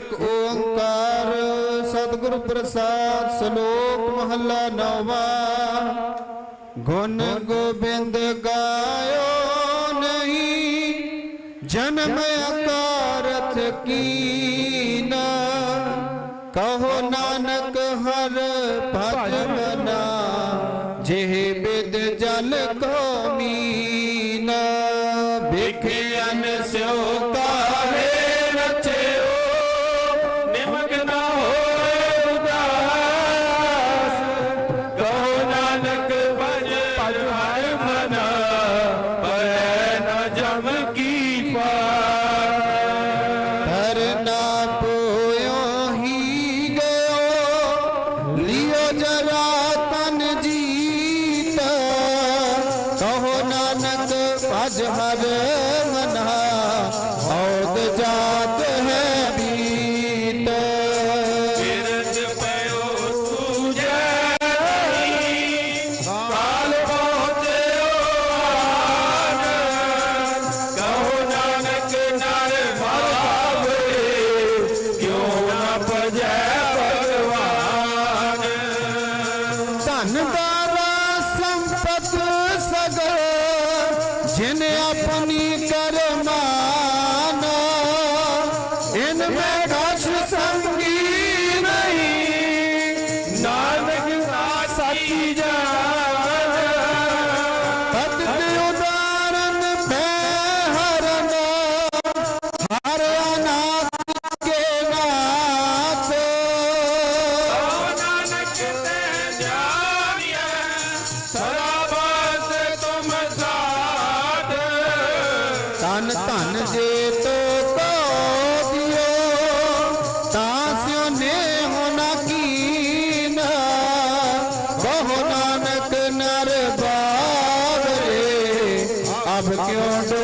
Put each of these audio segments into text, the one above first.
ਇੱਕ ਓੰਕਾਰ ਸਤਿਗੁਰ ਪ੍ਰਸਾਦ ਸ਼ਲੋਕ ਮਹੱਲਾ ਨੌਵਾ। ਗੁਣ ਗੋਬਿੰਦ ਗਾਇਓ ਨਹੀਂ ਜਨਮ പ്രാപിക്കുണ്ട്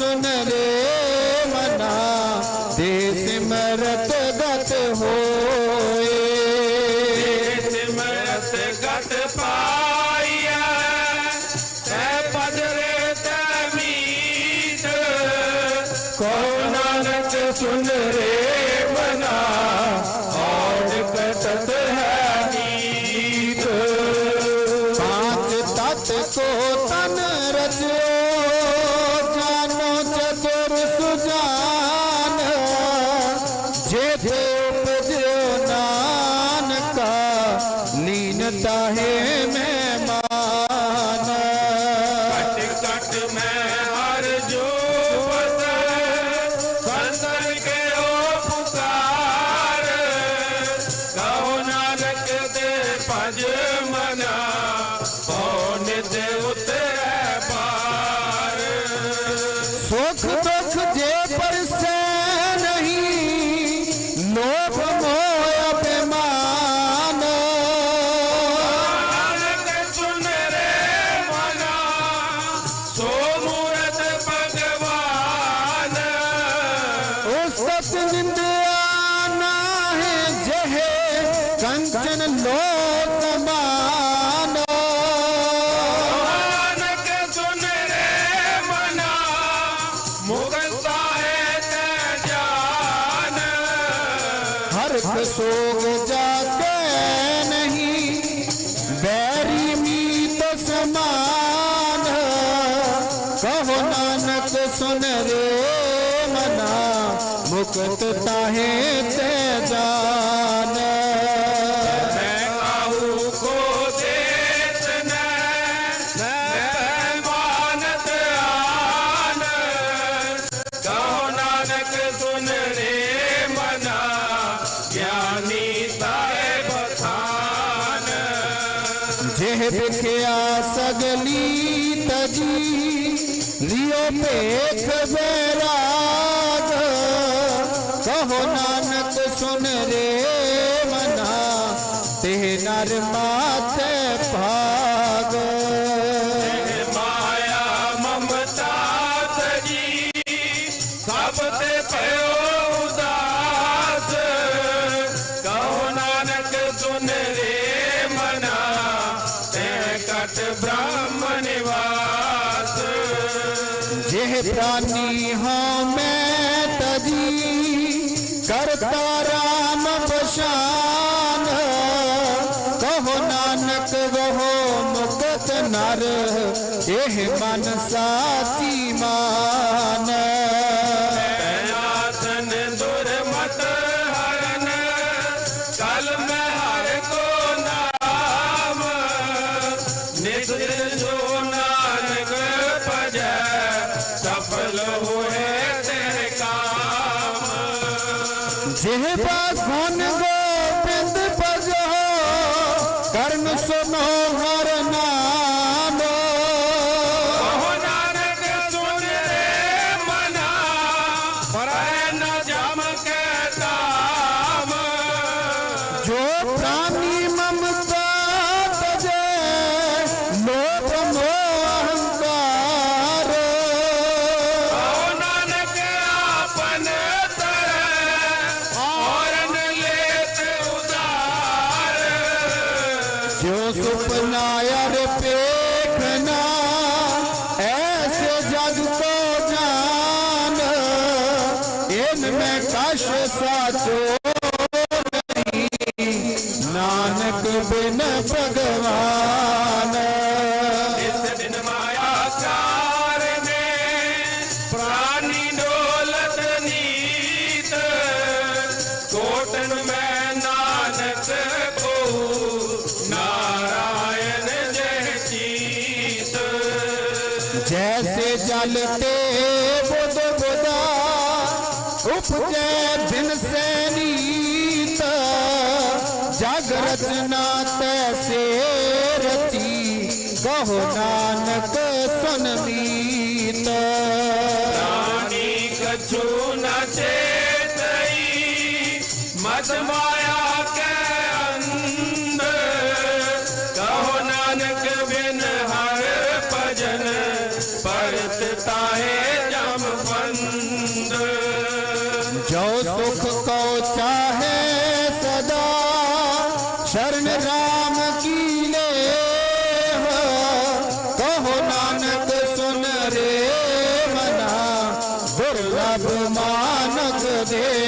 சொன்னது. ਚਾਹੇ ਮੈਂ ਮਾਨ ਘਟ ਘਟ ਮੈਂ ਹਰ ਜੋ ਫਤਿਹ ਸੰਤਨ ਕੇ ਓ ਪੁਕਾਰ ਕਹੋ ਨਾਨਕ ਦੇ ਭਜ ਮਨਾ ਹੋਣ ਦੇ ਉਤਰੇ ਪਾਰ ਸੁਖ ਦੁਖ ਜੇ ਪਰਸੇ हर सोग जाते ਇਹ ਵਿਖਿਆ ਸਗਲੀ ਤਜੀ, ਲਿਓ ਭੇਖ ਬੈਰਾਗ ਕਹੋ ਨਾਨਕ ਸੁਨ ਰੇ ਮਨਾ ਤੇ ਨਰ ਮਾਤੇ ਸਤ ਬ੍ਰਾਹਮਣ ਵਾਸ ਜਿਹ ਪ੍ਰਾਨੀ ਹਾਂ ਮੈਂ ਤਜੀ, ਕਰਤਾ ਰਾਮ ਪਛਾਨ। ਕਹੋ ਨਾਨਕ, ਵਹੋ ਮੁਕਤ ਨਰ, ਇਹ ਮਨ ਸਾਚੀ Eso चलते बुध बुधा उपजे भिन सैनीत जागृत ना से रची कहो नानक सुन मीत रानी कछु माया के José.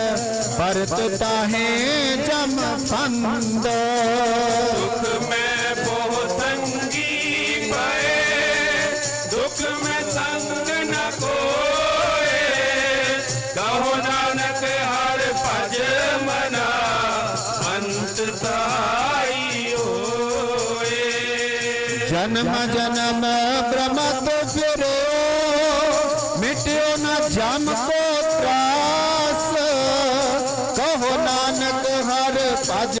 बरतता है जम फंद दुख में बहु संगी पए दुख में संग न कोए। कहो नानक हर भज मना अंत होए। जन्म जन्म Tá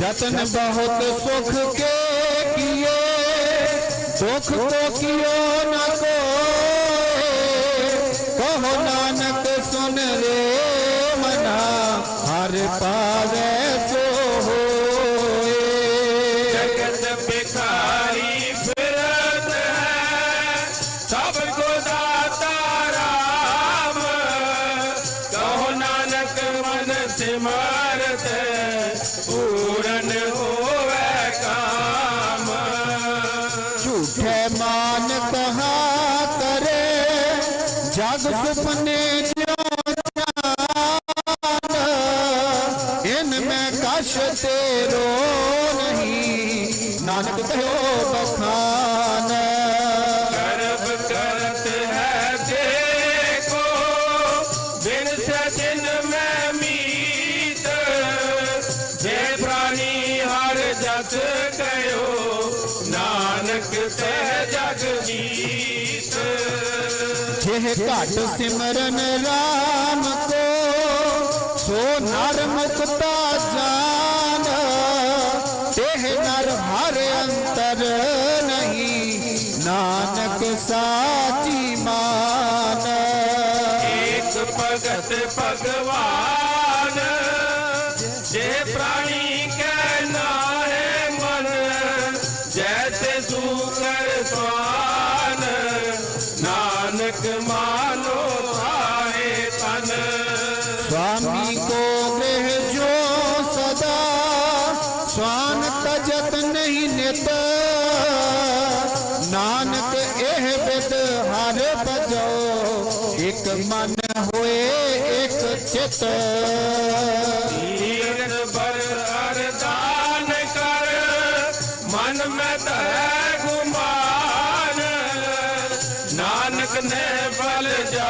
जतन बहुत सुख के किए सुख तो कियो न को कहो नानक सुन रे मना हर पावे झूठे मान कहा करे जग सुपने नानक ते जग जीत घट सिमरन राम को सो नर मुक्ता जान। तेह नर हर अंतर नहीं नानक साची मान। एक भगत भगवान जे प्राणी ਨਾਨਕ ਮਾਨੋ ਸਾਰੇ ਤਨ ਸੁਆਮੀ ਕੋ ਰਹਿ ਜੋ ਸਦਾ ਸਵਾਨ ਤਜਤ ਨਹੀਂ ਨਿਤ ਨਾਨਕ ਇਹ ਬਿਦ ਹਰ ਭਜੋ ਇੱਕ ਮਨ ਹੋਏ ਇੱਕ ਚਿਤ కలిశా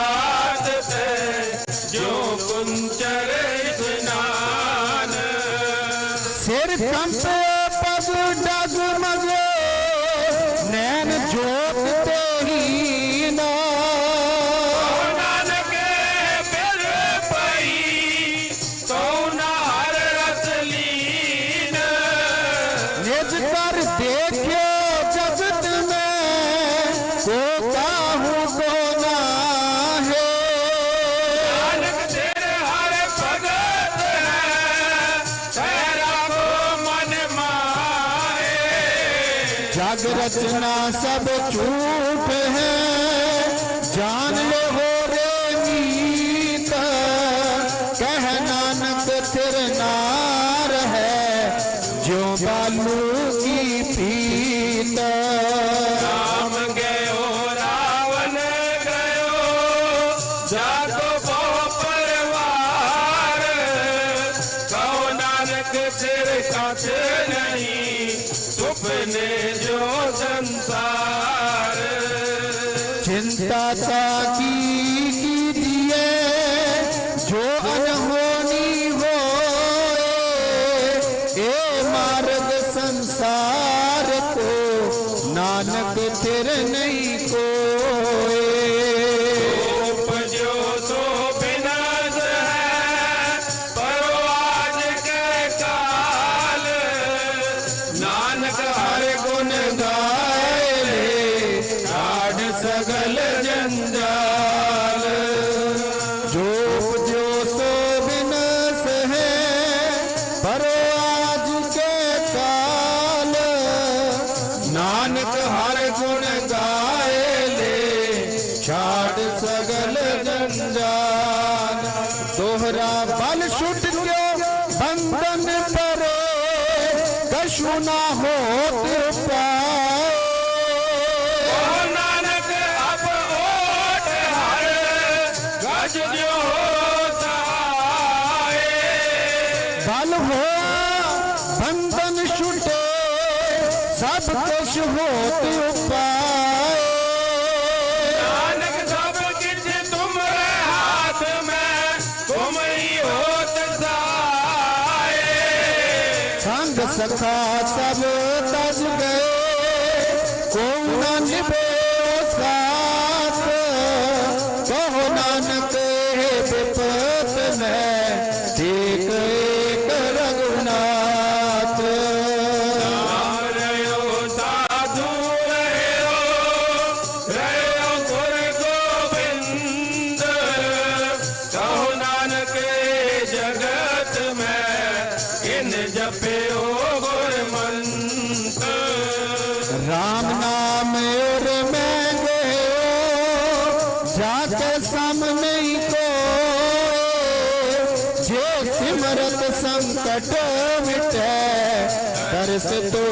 रचना सब झूठ है। जान ले हो रे मीत कह नानक तिर नार है, जो बालू की पीत। राम गयो, रावण गयो जातो परिवार कहो नानक सिर कछ नहीं। सुपने जो संसार चिंता ताकी कीजिए कछु न होत पाए नानक अब ओट हर गज जो सहाए बल हो बंधन छुटे सब कुछ होत पाए सब सामने को जे सिमरत संकट मिटे दर्श तो